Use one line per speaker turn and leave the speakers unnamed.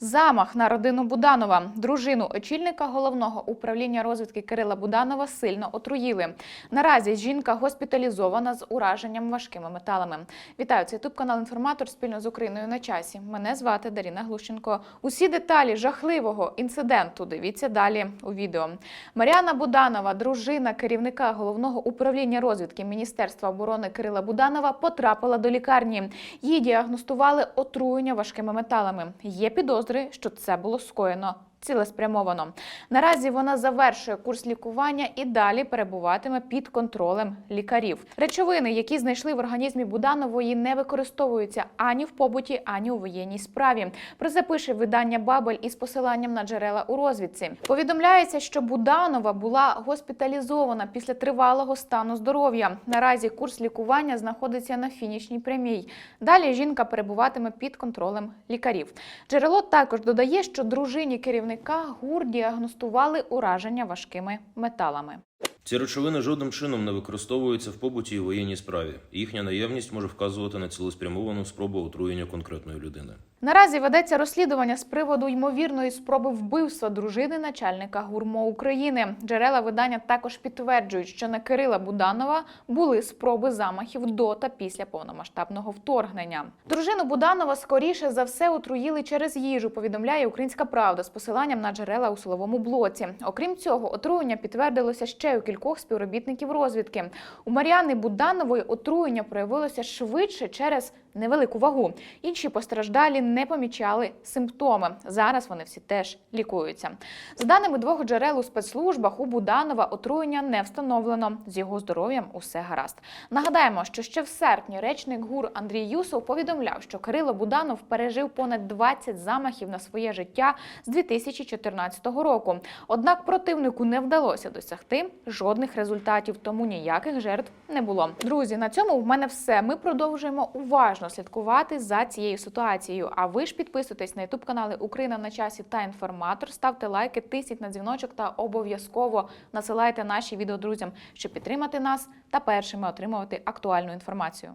Замах на родину Буданова. Дружину очільника головного управління розвідки Кирила Буданова сильно отруїли. Наразі жінка госпіталізована з ураженням важкими металами. Вітаю, це ютуб канал Інформатор спільно з Україною на часі. Мене звати Даріна Глущенко. Усі деталі жахливого інциденту дивіться далі у відео. Маріана Буданова, дружина керівника головного управління розвідки Міністерства оборони Кирила Буданова, потрапила до лікарні. Їй діагностували отруєння важкими металами. Є підозри, що це було скоєно. Цілеспрямовано наразі вона завершує курс лікування і далі перебуватиме під контролем лікарів. Речовини, які знайшли в організмі Буданової, не використовуються ані в побуті, ані у воєнній справі. Про це пише видання Бабель із посиланням на джерела у розвідці. Повідомляється, що Буданова була госпіталізована після тривалого стану здоров'я. Наразі курс лікування знаходиться на фінішній прямій. Далі жінка перебуватиме під контролем лікарів. Джерело також додає, що дружині керівника ГУР діагностували ураження важкими металами.
Ці речовини жодним чином не використовуються в побуті і воєнній справі. Їхня наявність може вказувати на цілеспрямовану спробу отруєння конкретної людини.
Наразі ведеться розслідування з приводу ймовірної спроби вбивства дружини начальника ГУРМО України. Джерела видання також підтверджують, що на Кирила Буданова були спроби замахів до та після повномасштабного вторгнення. Дружину Буданова скоріше за все отруїли через їжу. Повідомляє Українська Правда з посиланням на джерела у силовому блоці. Окрім цього, отруєння підтвердилося ще у кількох співробітників розвідки. У Маріани Буданової отруєння проявилося швидше через невелику вагу. Інші постраждалі не помічали симптоми. Зараз вони всі теж лікуються. За даними двох джерел у спецслужбах, у Буданова отруєння не встановлено. З його здоров'ям усе гаразд. Нагадаємо, що ще в серпні речник ГУР Андрій Юсов повідомляв, що Кирило Буданов пережив понад 20 замахів на своє життя з 2014 року. Однак противнику не вдалося досягти жодних результатів, тому ніяких жертв не було. Друзі, на цьому в мене все. Ми продовжуємо уважно слідкувати за цією ситуацією. А ви ж підписуйтесь на ютуб канали Україна на часі та інформатор. Ставте лайки, тисніть на дзвіночок та обов'язково насилайте наші відео друзям, щоб підтримати нас та першими отримувати актуальну інформацію.